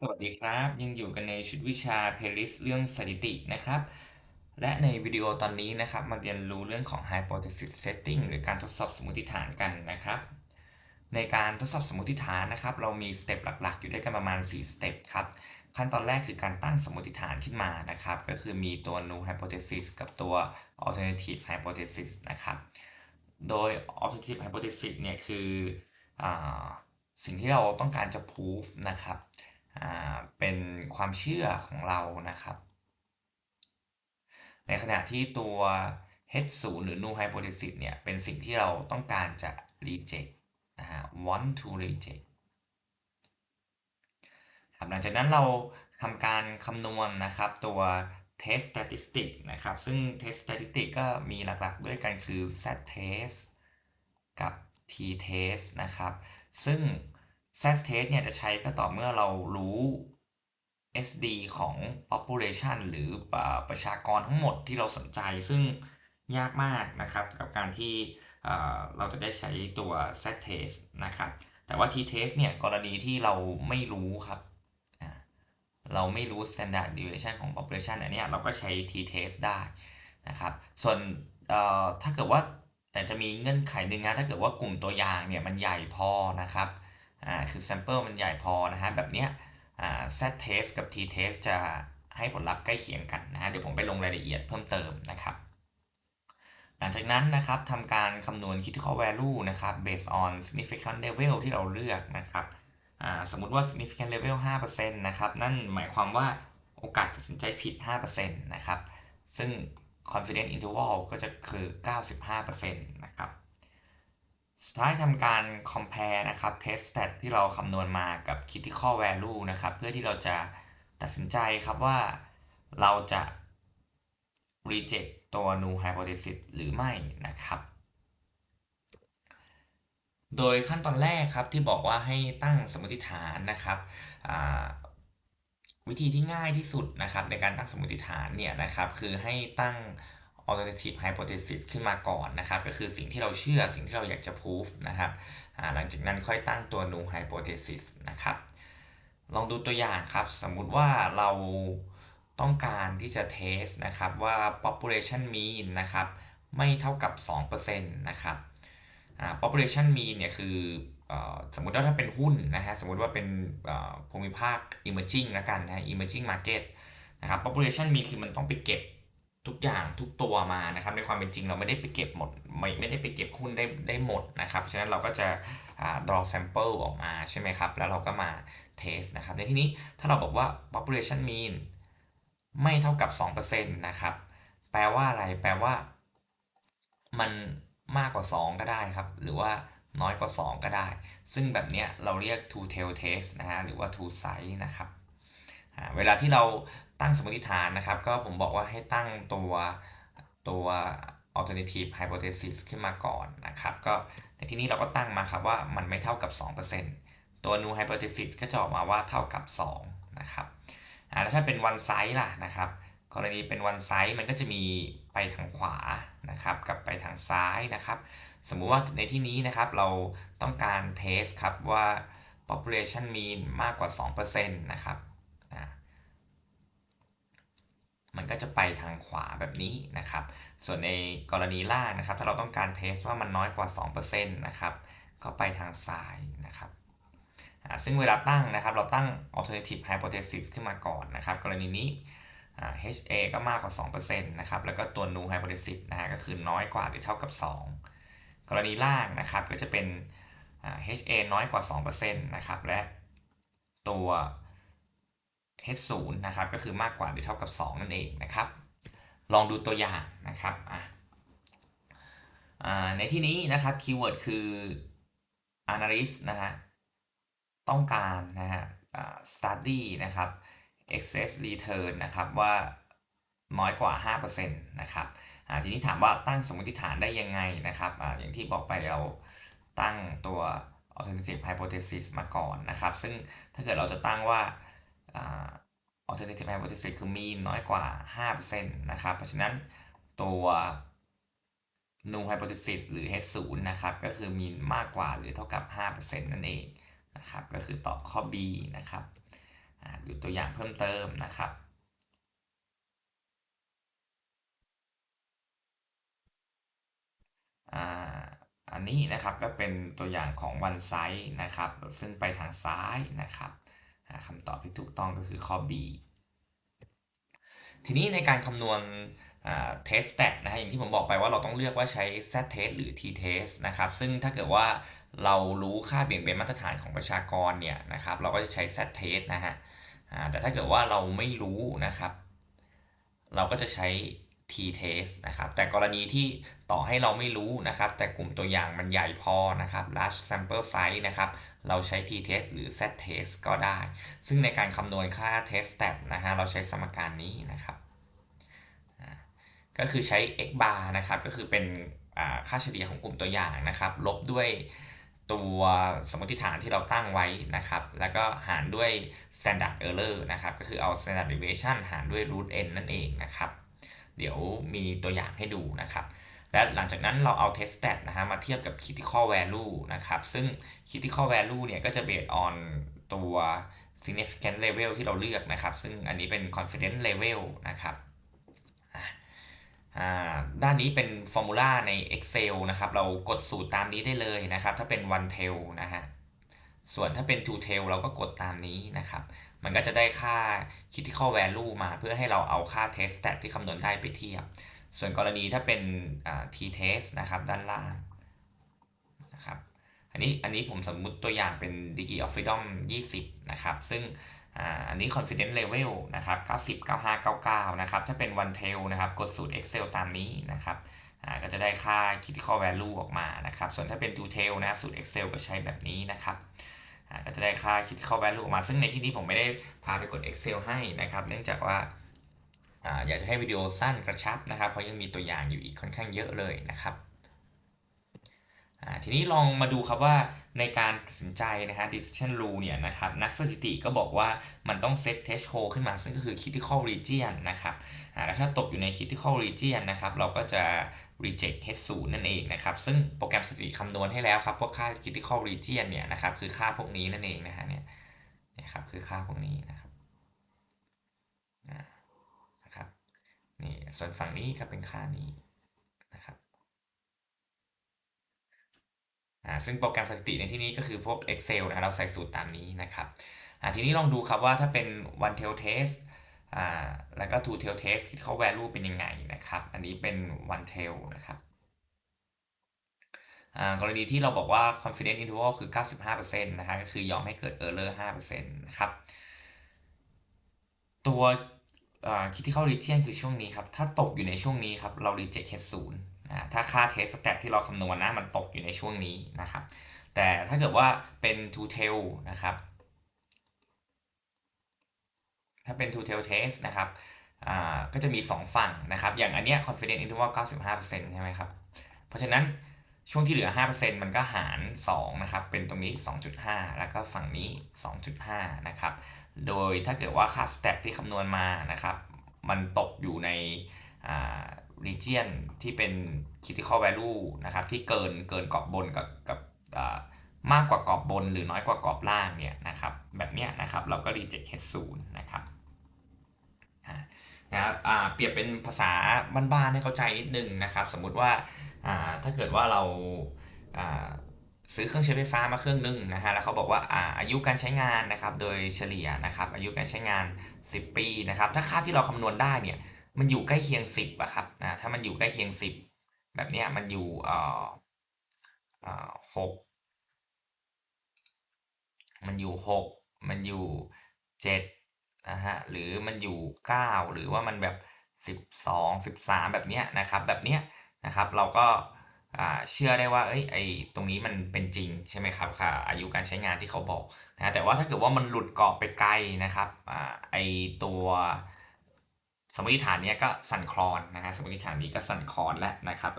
สวัสดีครับ ยังอยู่กันในชุดวิชา playlist เรื่องสถิตินะครับ และในวิดีโอตอนนี้นะครับ มาเรียนรู้เรื่องของ hypothesis setting หรือการทดสอบสมมติฐานกันนะครับ ในการทดสอบสมมติฐานนะครับ เรามีสเต็ปหลักๆ อยู่ด้วยกันประมาณ 4 สเต็ปครับ ขั้นตอนแรกคือการตั้งสมมติฐานขึ้นมานะครับ ก็คือมีตัว null hypothesis กับตัว alternative hypothesis นะครับ โดย alternative hypothesis เนี่ยคืออสิ่งที่เราต้องการจะ prove นะครับ เป็นความเชื่อของเรานะครับ ในขณะที่ตัว H0 หรือ null hypothesis เนี่ย เป็นสิ่งที่เราต้องการจะ reject นะฮะ want to reject หลังจากนั้นเราทำการคำนวณนะครับตัว test statistic นะครับ ซึ่ง test statistic ก็มีหลักๆด้วยกันคือ z test กับ t test นะครับ ซึ่ง z test เนี่ยจะใช้ก็ต่อเมื่อเรารู้ SD ของ population หรือประชากรทั้งหมดที่เราสนใจซึ่งยากมากนะครับ กับการที่เราจะได้ใช้ตัว z test นะครับ แต่ว่า t test เนี่ยกรณีที่เราไม่รู้ครับ เราไม่รู้ standard deviation ของ population อันนี้เราก็ใช้ t test ได้นะครับ ส่วนถ้าเกิดว่าแต่จะมีเงื่อนไขหนึ่งนะถ้าเกิดว่ากลุ่มตัวอย่างเนี่ยมันใหญ่พอนะครับ อ่าคือ sample มันใหญ่พอนะฮะแบบเนี้ยอ่า z test กับ t test จะให้ผลลัพธ์ใกล้เคียงกันนะฮะเดี๋ยวผมไปลงรายละเอียดเพิ่มเติมนะครับ หลังจากนั้นนะครับทำการคำนวณ critical value นะครับ based on significant level ที่เราเลือกนะครับสมมุติว่า significant level 5%นะครับ นั่นหมายความว่าโอกาสตัดสินใจผิด 5%นะครับ ซึ่ง confidence interval ก็จะคือ 95%นะครับ สุดท้ายทำการ compare นะครับ test stat ที่เราคำนวณมากับ critical value นะครับ เพื่อที่เราจะตัดสินใจครับว่าเราจะ reject ตัว null hypothesis หรือไม่นะครับ โดยขั้นตอนแรกครับที่บอกว่าให้ตั้งสมมติฐานนะครับวิธีที่ง่ายที่สุดนะครับในการตั้งสมมติฐานเนี่ยนะครับคือให้ตั้ง alternative hypothesis ขึ้นมาก่อนนะครับ ก็คือสิ่งที่เราเชื่อสิ่งที่เราอยากจะ prove นะครับหลังจากนั้นค่อยตั้งตัว null hypothesis นะครับ ลองดูตัวอย่างครับ สมมุติว่าเราต้องการที่จะ test นะครับว่า population mean นะครับไม่เท่ากับ 2%นะครับ population mean เนี่ยคือสมมุติว่าถ้าเป็นหุ้นนะฮะสมมุติว่าเป็นภูมิภาค emerging แล้วกันนะ emerging market นะครับ population mean คือมันต้องไปเก็บ ทุกอย่างทุกตัวมานะครับ ในความเป็นจริงเราไม่ได้ไปเก็บหมด ไม่ไม่ได้ไปเก็บหุ้นได้ได้หมดนะครับ ฉะนั้นเราก็จะ draw sample ออกมาใช่ไหมครับ แล้วเราก็มา test นะครับ ในที่นี้ถ้าเราบอกว่า population mean ไม่เท่ากับ 2%นะครับ แปลว่าอะไร แปลว่า มันมากกว่า 2 ก็ได้ครับ หรือว่าน้อยกว่า 2 ก็ได้ ซึ่งแบบนี้เราเรียก two tail test นะฮะ หรือว่า two side นะครับ เวลาที่เรา ตั้งสมมติฐานนะครับ ก็ผมบอกว่าให้ตั้งตัวตัว alternative hypothesis ขึ้นมาก่อนนะครับ ก็ในที่นี้เราก็ตั้งมาครับว่ามันไม่เท่ากับ 2%ตัว null hypothesis ก็จะออกมาว่าเท่ากับ 2 นะครับแล้วถ้าเป็น one side ล่ะนะครับ กรณีเป็น one side มันก็จะมีไปทางขวานะครับกับไปทางซ้ายนะครับ สมมุติว่าในที่นี้นะครับเราต้องการเทสครับว่า population mean มากกว่า 2%นะครับ มันก็จะไปทางขวาแบบนี้นะครับ ส่วนในกรณีล่างนะครับ ถ้าเราต้องการเทสว่ามันน้อยกว่า 2%นะครับ ก็ไปทางซ้ายนะครับซึ่งเวลาตั้งนะครับ เราตั้ง alternative hypothesis ขึ้นมาก่อนนะครับ กรณีนี้ HA ก็มากกว่า 2%นะครับ แล้วก็ตัว null hypothesis นะฮะก็คือน้อยกว่าหรือเท่ากับ 2 กรณีล่างนะครับก็จะเป็น HA น้อยกว่า 2%นะครับ และตัว h 0 นะครับก็คือมากกว่าหรือเท่ากับ 2 นั่นเองนะครับ ลองดูตัวอย่างนะครับในที่นี้นะครับคีย์เวิร์ดคือ analyst นะฮะต้องการนะฮะ study นะครับ excess return นะครับว่าน้อยกว่า 5%นะครับทีนี้ถามว่าตั้งสมมติฐานได้ยังไงนะครับออย่างที่บอกไปเราตั้งตัว alternative hypothesis มาก่อนนะครับ ซึ่งถ้าเกิดเราจะตั้งว่า alternative hypothesis คือ mean น้อยกว่า 5%นะครับ เพราะฉะนั้นตัว null hypothesis หรือ h 0นะครับ ก็คือ mean มากกว่าหรือเท่ากับ 5%นั่นเองนะครับ ก็คือตอบข้อ B นะครับดูตัวอย่างเพิ่มเติมนะครับอันนี้นะครับก็เป็นตัวอย่างของ one side นะครับ ซึ่งไปทางซ้ายนะครับ คำตอบที่ถูกต้องก็คือข้อ B ทีนี้ในการคำนวณ test stat นะฮะอย่างที่ผมบอกไปว่าเราต้องเลือกว่าใช้ z test หรือ t test นะครับ ซึ่งถ้าเกิดว่าเรารู้ค่าเบี่ยงเบนมาตรฐานของประชากรเนี่ยนะครับ เราก็จะใช้ z test นะฮะแต่ถ้าเกิดว่าเราไม่รู้นะครับ เราก็จะใช้ t test นะครับ แต่กรณีที่ต่อให้เราไม่รู้นะครับ แต่กลุ่มตัวอย่างมันใหญ่พอนะครับ large sample size นะครับ เราใช้ t test หรือ z test ก็ได้ ซึ่งในการคำนวณค่า test stat นะฮะ เราใช้สมการนี้นะครับ ก็คือใช้ x bar นะครับ ก็คือเป็นค่าเฉลี่ยของกลุ่มตัวอย่างนะครับ ลบด้วยตัวสมมติฐานที่เราตั้งไว้นะครับ แล้วก็หารด้วย standard error นะครับ ก็คือเอา standard deviation หารด้วย root n นั่นเองนะครับ เดี๋ยวมีตัวอย่างให้ดูนะครับ และหลังจากนั้นเราเอา test stat นะฮะมาเทียบกับ critical value นะครับ ซึ่ง critical value เนี่ยก็จะ based on ตัว significant level ที่เราเลือกนะครับ ซึ่งอันนี้เป็น confidence level นะครับด้านนี้เป็นฟอร์มูลาใน Excel นะครับ เรากดสูตรตามนี้ได้เลยนะครับ ถ้าเป็น one tail นะฮะ ส่วนถ้าเป็น two tail เราก็กดตามนี้นะครับ มันก็จะได้ค่า critical value มาเพื่อให้เราเอาค่า test stat ที่คำนวณได้ไปเทียบ ส่วนกรณีถ้าเป็น t test นะครับด้านล่างนะครับอันนี้อันนี้ผมสมมุติตัวอย่างเป็น degree of freedom 20 นะครับ ซึ่งอันนี้ confidence level นะครับ90 95 99 นะครับ ถ้าเป็น one tail นะครับ กดสูตร Excel ตามนี้นะครับก็จะได้ค่า critical value ออกมานะครับ ส่วนถ้าเป็น two tail นะ สูตร Excel ก็ใช้แบบนี้นะครับ ก็จะได้ค่า critical value ออกมา ซึ่งในที่นี้ผมไม่ได้พาไปกด Excel ให้นะครับ เนื่องจากว่าอยากจะให้วิดีโอสั้นกระชับนะครับ เพราะยังมีตัวอย่างอยู่อีกค่อนข้างเยอะเลยนะครับ ทีนี้ลองมาดูครับว่าในการตัดสินใจนะฮะ decision rule เนี่ยนะครับนักสถิติก็บอกว่ามันต้อง set threshold ขึ้นมาซึ่งก็คือ critical region นะครับแล้วถ้าตกอยู่ใน critical region นะครับเราก็จะ reject H0 นั่นเองนะครับซึ่งโปรแกรมสถิติคำนวณให้แล้วครับพวกค่า critical region เนี่ยนะครับคือค่าพวกนี้นั่นเองนะฮะเนี่ยนะครับคือค่าพวกนี้นะครับนะครับนี่ส่วนฝั่งนี้ก็เป็นค่านี้ ซึ่งโปรแกรมสถิติในที่นี้ก็คือพวก Excel นะเราใส่สูตรตามนี้นะครับทีนี้ลองดูครับว่าถ้าเป็น one tail test แล้วก็ two tail test คิดเข้า value เป็นยังไงนะครับ อันนี้เป็น one tail นะครับกรณีที่เราบอกว่า confidence interval คือ 95%นะฮะก็คือยอมให้เกิด error 5%นะครับ ตัว critical region คือช่วงนี้ครับ ถ้าตกอยู่ในช่วงนี้ครับ เรา reject H0 นะถ้าค่า test stat ที่เราคำนวณนะมันตกอยู่ในช่วงนี้นะครับ แต่ถ้าเกิดว่าเป็น to tail นะครับ ถ้าเป็น to tail test นะครับก็จะมี 2 ฝั่งนะครับ อย่างอันเนี้ย confidence interval 95%ใช่ไหมครับ เพราะฉะนั้นช่วงที่เหลือ 5%มันก็หาร 2 นะครับ เป็นตรงนี้ 2.5 แล้วก็ฝั่งนี้ 2.5 นะครับ โดยถ้าเกิดว่าค่า stat ที่คำนวณมานะครับ มันตกอยู่ใน region ที่เป็น critical value นะครับที่เกินเกินกรอบบนกับกับมากกว่ากรอบบนหรือน้อยกว่ากรอบล่างเนี่ยนะครับแบบเนี้ยนะครับเราก็ reject h 0นะครับนะครับเปรียบเป็นภาษาบ้านๆให้เข้าใจนิดนึงนะครับ สมมุติว่าถ้าเกิดว่าเราซื้อเครื่องใช้ไฟฟ้ามาเครื่องนึงนะฮะแล้วเขาบอกว่าอายุการใช้งานนะครับโดยเฉลี่ยนะครับอายุการใช้งาน 10 ปีนะครับถ้าค่าที่เราคำนวณได้เนี่ย มันอยู่ใกล้เคียงสิบอะครับนะถ้ามันอยู่ใกล้เคียงสิบแบบเนี้ยมันอยู่เอ่อเอ่อหกมันอยู่หกมันอยู่เจ็ดนะฮะหรือมันอยู่เก้าหรือว่ามันแบบสิบสองสิบสามแบบเนี้ยนะครับแบบเนี้ยนะครับเราก็เชื่อได้ว่าเอ้ยไอตรงนี้มันเป็นจริงใช่ไหมครับค่ะอายุการใช้งานที่เขาบอกนะแต่ว่าถ้าเกิดว่ามันหลุดกรอบไปไกลนะครับไอตัว สมมติฐานนี้ก็สั่นคลอนนะฮะสมมติฐานนี้ก็สั่นคลอนแล้วนะครับ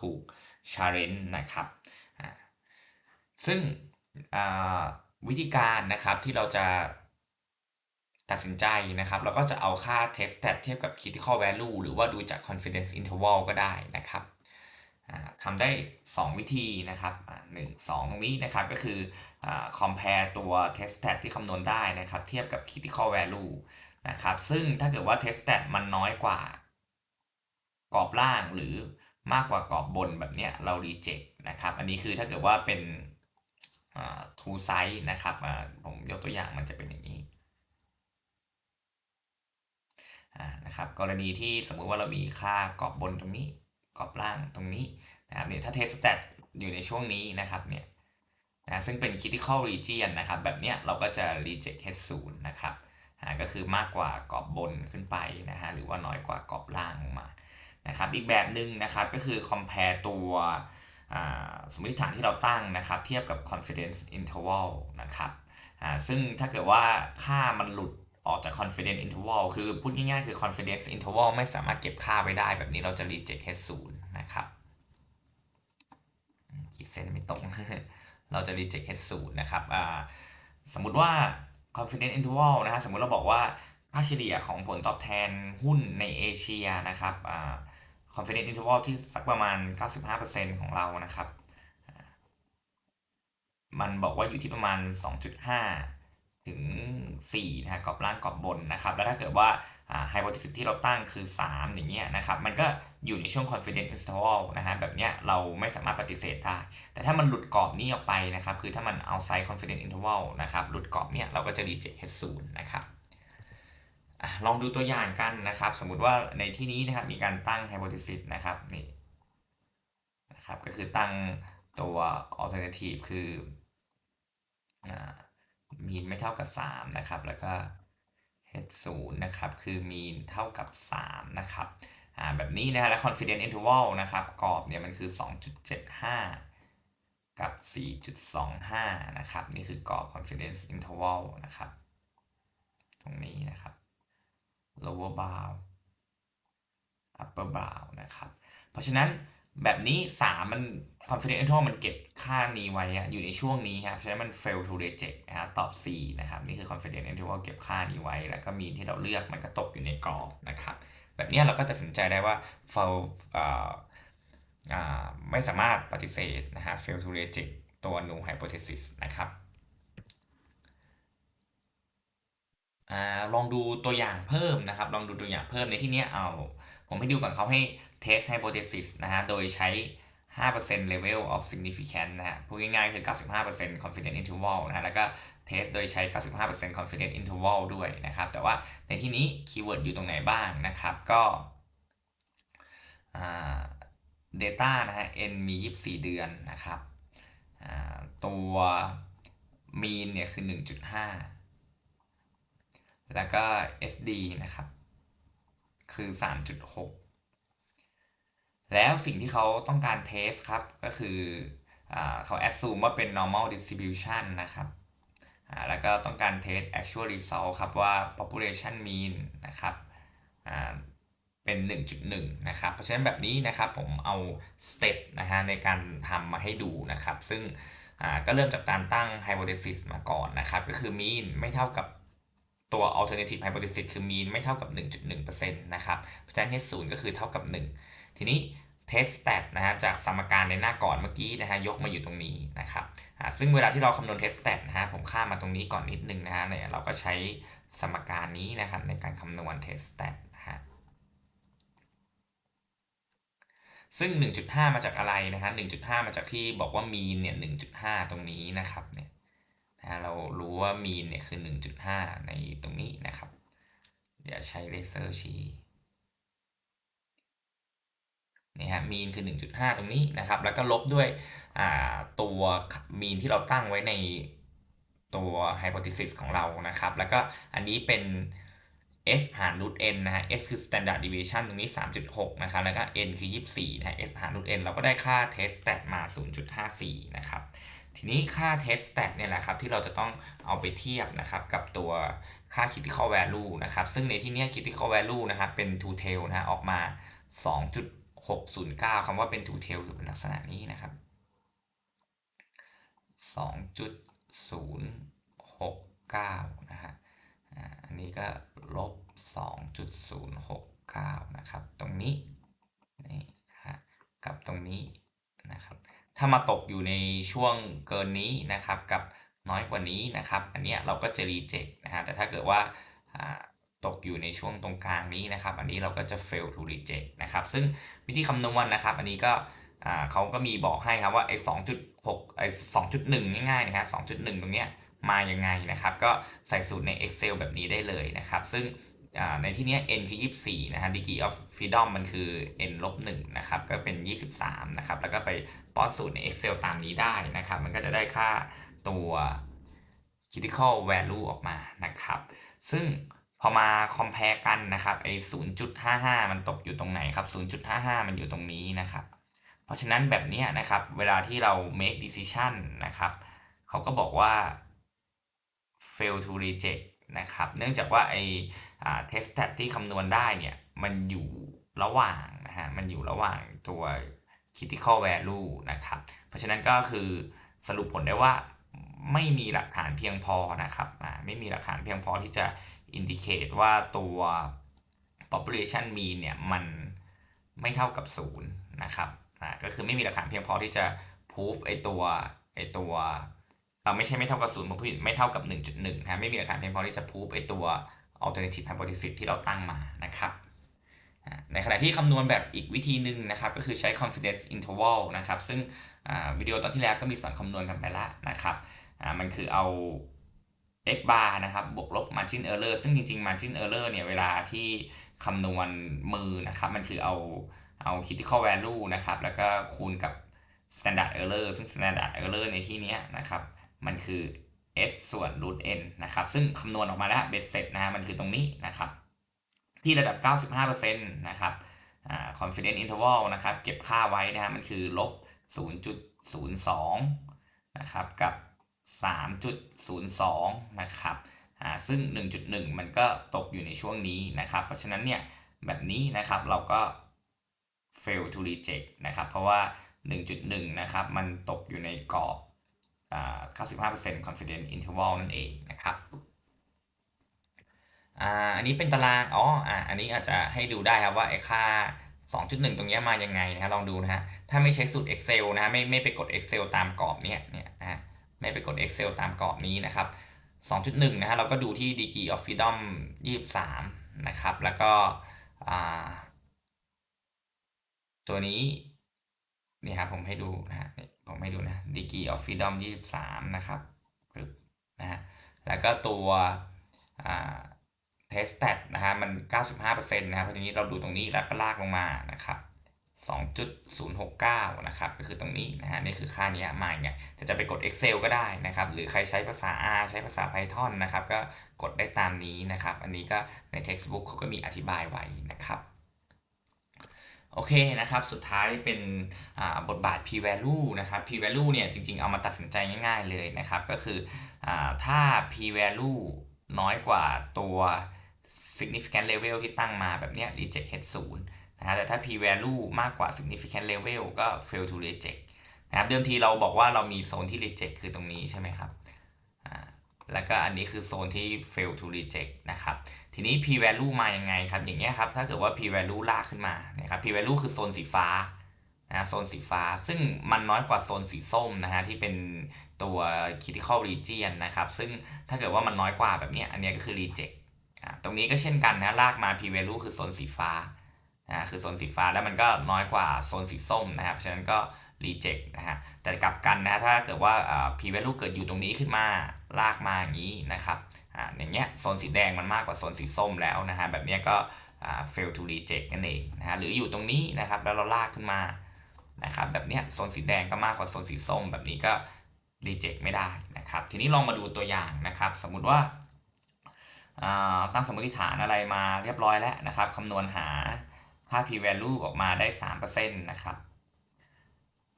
ถูกชาร์เรนนะครับซึ่งวิธีการนะครับที่เราจะตัดสินใจนะครับ เราก็จะเอาค่า test stat เทียบกับ critical value หรือว่าดูจาก confidence interval ก็ได้นะครับทำได้ 2 วิธีนะครับหนึ่งสองตรงนี้นะครับก็คือ compare ตัว test stat ที่คำนวณได้นะครับ เทียบกับ critical value นะครับ ซึ่งถ้าเกิดว่า test stat มันน้อยกว่ากรอบล่างหรือมากกว่ากรอบบนแบบเนี้ยเรา reject นะครับ อันนี้คือถ้าเกิดว่าเป็น two size นะครับผมยกตัวอย่างมันจะเป็นอย่างนี้นะครับกรณีที่สมมุติว่าเรามีค่ากรอบบนตรงนี้กรอบล่างตรงนี้นะครับเนี่ยถ้า test stat อยู่ในช่วงนี้นะครับเนี่ยนะซึ่งเป็น critical region นะครับ แบบเนี้ยเราก็จะ reject h 0นะครับ ก็คือมากกว่ากรอบบนขึ้นไปนะฮะหรือว่าน้อยกว่ากรอบล่างลงมานะครับอีกแบบหนึ่งนะครับก็คือ compare ตัวสมมติฐานที่เราตั้งนะครับ เทียบกับ confidence interval นะครับซึ่งถ้าเกิดว่าค่ามันหลุดออกจาก confidence interval คือพูดง่ายๆ คือ confidence interval ไม่สามารถเก็บค่าไว้ได้ แบบนี้เราจะ reject h 0นะครับขีดเส้นไม่ตรง เราจะ reject h 0นะครับสมมุติว่า confidence interval นะฮะสมมุติเราบอกว่าค่าเฉลี่ยของผลตอบแทนหุ้นในเอเชียนะครับ confidence interval ที่สักประมาณ 95%ของเรานะครับ มันบอกว่าอยู่ที่ประมาณ 2.5 ถึง4นะกรอบล่างกรอบบนนะครับ แล้วถ้าเกิดว่า hypothesis ที่เราตั้งคือ 3 อย่างเงี้ยนะครับ มันก็อยู่ในช่วง confidence interval นะฮะแบบเนี้ยเราไม่สามารถปฏิเสธได้ แต่ถ้ามันหลุดกรอบนี้ออกไปนะครับ คือถ้ามัน outside confidence interval นะครับ หลุดกรอบเนี้ยเราก็จะ reject h 0นะครับลองดูตัวอย่างกันนะครับ สมมุติว่าในที่นี้นะครับมีการตั้ง hypothesis นะครับนี่นะครับก็คือตั้งตัว alternative คือมีไม่เท่ากับ 3 นะครับ แล้วก็ h 0 นะครับ คือมีนเท่ากับ 3 นะครับแบบนี้นะฮะและ confidence interval นะครับกรอบเนี่ยมันคือ 2.75 กับ 4.25 นะครับ นี่คือกรอบ confidence interval นะครับ ตรงนี้นะครับ lower bound upper bound นะครับ เพราะฉะนั้น แบบนี้ 3 มัน confidence interval มันเก็บค่านี้ไว้อยู่ในช่วงนี้ครับ ฉะนั้นมัน fail to reject นะครับตอบ C นะครับ นี่คือ confidence interval เก็บค่านี้ไว้ แล้วก็มีที่เราเลือกมันก็ตกอยู่ในกรอบนะครับ แบบนี้เราก็ตัดสินใจได้ว่า fail ไม่สามารถปฏิเสธนะฮะ fail to reject ตัว null hypothesis นะครับอลองดูตัวอย่างเพิ่มนะครับ ลองดูตัวอย่างเพิ่มในที่นี้เอา ผมให้ดูก่อนเขาให้ test hypothesis นะฮะ โดยใช้ 5% level of significance นะฮะ พูดง่ายๆ คือ 95% confidence interval นะฮะ แล้วก็ test โดยใช้ 95% confidence interval ด้วยนะครับ แต่ว่าในที่นี้คีย์เวิร์ดอยู่ตรงไหนบ้างนะครับ ก็ data นะฮะ n มี 24 เดือนนะครับ ตัว mean เนี่ย คือ 1.5 แล้วก็ SD นะครับ คือ 3.6 แล้วสิ่งที่เขาต้องการเทสครับก็คืออเขา assume ว่าเป็น normal distribution นะครับแล้วก็ต้องการเทส actual result ครับว่า population mean นะครับเป็น 1.1 นะครับ เพราะฉะนั้นแบบนี้นะครับผมเอา step นะฮะในการทำมาให้ดูนะครับ ซึ่งก็เริ่มจากการตั้ง hypothesis มาก่อนนะครับ ก็คือ mean ไม่เท่ากับตัว alternative hypothesis คือ mean ไม่เท่ากับ 1.1%นะครับ เพราะฉะนั้น h 0ก็คือเท่ากับ 1 ทีนี้ test stat นะฮะจากสมการในหน้าก่อนเมื่อกี้นะฮะยกมาอยู่ตรงนี้นะครับซึ่งเวลาที่เราคำนวณ test stat นะฮะผมข้ามมาตรงนี้ก่อนนิดนึงนะฮะเนี่ยเราก็ใช้สมการนี้นะครับในการคำนวณ test stat นะฮะซึ่ง 1.5 มาจากอะไรนะฮะ1.5 มาจากที่บอกว่า mean เนี่ย 1.5 ตรงนี้นะครับเนี่ยนะเรารู้ว่ามีนเนี่ยคือ 1.5 ในตรงนี้นะครับ เดี๋ยวใช้เลเซอร์ชี้ นี่ฮะมีนคือ 1.5 ตรงนี้นะครับ แล้วก็ลบด้วยตัวมีนที่เราตั้งไว้ในตัวไฮโพทีซิสของเรานะครับ แล้วก็อันนี้เป็น s หาร root n นะฮะ s คือ standard deviation ตรงนี้ 3.6 นะครับ แล้วก็ n คือ 24 นะ s หาร root n เราก็ได้ค่า test stat มา 0.54 นะครับ ทีนี้ค่า test stat เนี่ยแหละครับ ที่เราจะต้องเอาไปเทียบนะครับ กับตัวค่า critical value นะครับ ซึ่งในที่นี้ critical value นะครับ เป็น two tail นะออกมา 609 คำว่าเป็น two tail คือเป็นลักษณะนี้นะครับ 2.069 นะฮะอันนี้ก็ลบ 2.069 นะครับ ตรงนี้นี่ฮะกับตรงนี้นะครับ ถ้ามาตกอยู่ในช่วงเกินนี้นะครับ กับน้อยกว่านี้นะครับ อันเนี้ยเราก็จะ reject นะฮะแต่ถ้าเกิดว่า ตกอยู่ในช่วงตรงกลางนี้นะครับ อันนี้เราก็จะ fail to reject นะครับ ซึ่งวิธีคำนวณนะครับ อันนี้ก็เขาก็มีบอกให้ครับว่าไอ้2.6ไอ้2.1ง่ายๆนะฮะ2.1ตรงเนี้ยมายังไงนะครับ ก็ใส่สูตรใน Excel แบบนี้ได้เลยนะครับ ซึ่งในที่นี้ n คือ 24 นะฮะ degree of freedom มันคือ n ลบ1นะครับ ก็เป็น 23 นะครับ แล้วก็ไปป้อนสูตรใน Excel ตามนี้ได้นะครับ มันก็จะได้ค่าตัว critical value ออกมานะครับ ซึ่ง พอมา compare กันนะครับไอ้0.55มันตกอยู่ตรงไหนครับ0.55มันอยู่ตรงนี้นะครับ เพราะฉะนั้นแบบนี้นะครับเวลาที่เรา make decision นะครับเขาก็บอกว่า fail to reject นะครับ เนื่องจากว่าไอ้ test stat ที่คำนวณได้เนี่ยมันอยู่ระหว่างนะฮะมันอยู่ระหว่างตัว critical value นะครับ เพราะฉะนั้นก็คือสรุปผลได้ว่าไม่มีหลักฐานเพียงพอนะครับไม่มีหลักฐานเพียงพอที่จะ indicate ว่าตัว population mean เนี่ยมันไม่เท่ากับ0นะครับก็คือไม่มีหลักฐานเพียงพอที่จะ prove ไอตัวไอตัวเราไม่ใช่ไม่เท่ากับศูนย์ผมพูดไม่เท่ากับ 1.1นะไม่มีหลักฐานเพียงพอที่จะพูดไอตัว alternative hypothesis ที่เราตั้งมานะครับในขณะที่คำนวณแบบอีกวิธีหนึ่งนะครับ ก็คือใช้ confidence interval นะครับ ซึ่งวิดีโอตอนที่แล้วก็มีสอนคำนวณกันไปแล้วนะครับมันคือเอา x bar นะครับบวกลบ margin error ซึ่งจริงๆ margin error เนี่ยเวลาที่คำนวณมือนะครับ มันคือเอาเอา critical value นะครับ แล้วก็คูณกับ standard error ซึ่ง standard error ในที่นี้นะครับ มันคือ x ส่วน root n นะครับ ซึ่งคำนวณออกมาแล้วเบ็ดเสร็จนะมันคือตรงนี้นะครับ ที่ระดับ 95%นะครับ confidence interval นะครับ เก็บค่าไว้นะฮะมันคือลบ 0.02 นะครับ กับ 3.02 นะครับซึ่ง 1.1 มันก็ตกอยู่ในช่วงนี้นะครับ เพราะฉะนั้นเนี่ยแบบนี้นะครับเราก็ fail to reject นะครับ เพราะว่า 1.1 นะครับ มันตกอยู่ในกรอบ 95% confidence interval นั่นเองนะครับอันนี้เป็นตาราง อ๋ออันนี้อาจจะให้ดูได้ครับว่าไอ้ค่า 2.1 ตรงนี้มายังไงนะลองดูนะฮะ ถ้าไม่ใช้สูตร Excel นะไม่ไม่ไปกด Excel ตามกรอบเนี้ยเนี่ย นไม่ไปกด Excel ตามกรอบนี้นะครับ 2.1 นะฮะเราก็ดูที่ degree of freedom 23 นะครับ แล้วก็ตัวนี้นี่ครับผมให้ดูนะฮะผมให้ดูนะ degree of freedom 23 นะครับนะฮะแล้วก็ตัวอ่า test stat นะฮะมัน 95%นะครับเพราะทีนี้เราดูตรงนี้แล้วก็ลากลงมานะครับ 2.069 นะครับ ก็คือตรงนี้นะฮะนี่คือค่านี้มาอย่างเงี้ยจะจะไปกด Excel ก็ได้นะครับ หรือใครใช้ภาษา R ใช้ภาษา Python นะครับ ก็กดได้ตามนี้นะครับ อันนี้ก็ใน textbook เขาก็มีอธิบายไว้นะครับโอเคนะครับ สุดท้ายเป็นบทบาท p value นะครับ p value เนี่ยจริงๆ เอามาตัดสินใจง่ายๆเลยนะครับ ก็คืออถ้า p value น้อยกว่าตัว significant level ที่ตั้งมาแบบเนี้ย reject head 0นะ ฮะแต่ถ้า p value มากกว่า significant level ก็ fail to reject นะครับเดิมทีเราบอกว่าเรามีโซนที่ reject คือตรงนี้ใช่ไหมครับแล้วก็อันนี้คือโซนที่ fail to reject นะครับ ทีนี้ p value มายังไงครับ อย่างเงี้ยครับ ถ้าเกิดว่า p value ลากขึ้นมานะครับ p value คือโซนสีฟ้านะโซนสีฟ้า ซึ่งมันน้อยกว่าโซนสีส้มนะฮะที่เป็นตัว critical region นะครับ ซึ่งถ้าเกิดว่ามันน้อยกว่าแบบนี้อันนี้ก็คือ reject ตรงนี้ก็เช่นกันนะ ลากมา p value คือโซนสีฟ้า นะคือโซนสีฟ้าแล้วมันก็น้อยกว่าโซนสีส้มนะครับฉะนั้นก็ reject นะฮะแต่กลับกันนะถ้าเกิดว่า p value เกิดอยู่ตรงนี้ขึ้นมาลากมาอย่างนี้นะครับอ่าอย่างเงี้ยโซนสีแดงมันมากกว่าโซนสีส้มแล้วนะฮะแบบเนี้ยก็อ่า fail to reject นั่นเองนะฮะหรืออยู่ตรงนี้นะครับแล้วเราลากขึ้นมานะครับแบบเนี้ยโซนสีแดงก็มากกว่าโซนสีส้ม แบบนี้ก็ reject ไม่ได้นะครับทีนี้ลองมาดูตัวอย่างนะครับ สมมุติว่าตั้งสมมติฐานอะไรมาเรียบร้อยแล้วนะครับคำนวณหา ค่า p value ออกมาได้ 3%นะครับ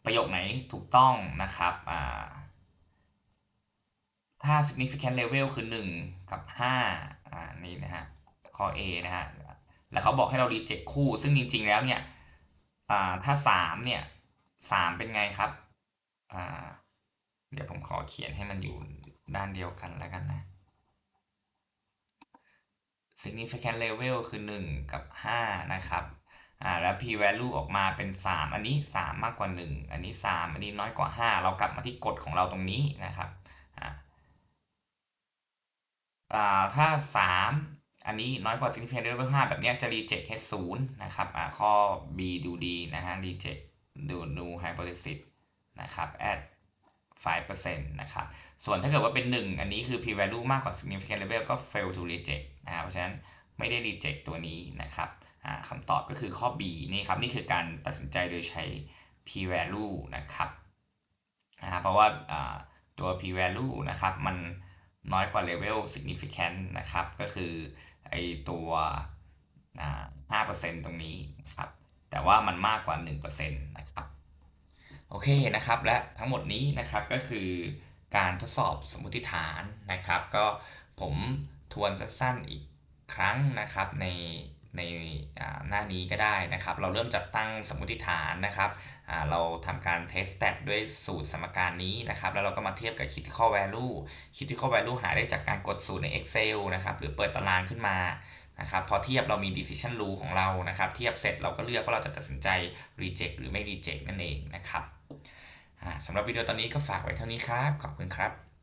ประโยคไหนถูกต้องนะครับถ้า significant level คือ 1 กับ 5อ่านี่นะฮะ ข้อ A นะฮะ แล้วเขาบอกให้เรา reject คู่ ซึ่งจริง ๆ แล้วเนี่ยอ่าถ้า 3 เนี่ย 3 เป็นไงครับอ่าเดี๋ยวผมขอเขียนให้มันอยู่ด้านเดียวกันแล้วกันนะ significant level คือ 1 กับ 5 นะครับ อ่าแล้ว p value ออกมาเป็น 3 อันนี้ 3 มากกว่า 1 อันนี้ 3 อันนี้น้อยกว่า 5 เรากลับมาที่กฎของเราตรงนี้นะครับอ่าอ่าถ้า 3 อันนี้น้อยกว่า significant level 5แบบนี้จะ reject h 0นะครับอ่าข้อ B ดูดีนะฮะ reject ดู new hypothesis นะครับ at 5%นะครับ ส่วนถ้าเกิดว่าเป็น 1 อันนี้คือ p value มากกว่า significant level ก็ fail to reject นะครับเพราะฉะนั้นไม่ได้ reject ตัวนี้นะครับ คำตอบก็คือข้อ B นี่ครับนี่คือการตัดสินใจโดยใช้ p value นะครับนะเพราะว่าตัว p value นะครับมันน้อยกว่า level significant นะครับก็คือไอตัว5%ตรงนี้นะครับแต่ว่ามันมากกว่า 1%นะครับโอเคนะครับและทั้งหมดนี้นะครับก็คือการทดสอบสมมติฐานนะครับ ก็ผมทวนสั้นๆอีกครั้งนะครับใน ในหน้านี้ก็ได้นะครับ เราเริ่มจัดตั้งสมมติฐานนะครับ เราทำการ test stat ด้วยสูตรสมการนี้นะครับ แล้วเราก็มาเทียบกับ critical value critical value หาได้จากการกดสูตรใน Excel นะครับ หรือเปิดตารางขึ้นมานะครับ พอเทียบเรามี decision rule ของเรานะครับ เทียบเสร็จเราก็เลือกว่าเราจะตัดสินใจ reject หรือไม่ reject นั่นเองนะครับสำหรับวิดีโอตอนนี้ก็ฝากไว้เท่านี้ครับ ขอบคุณครับ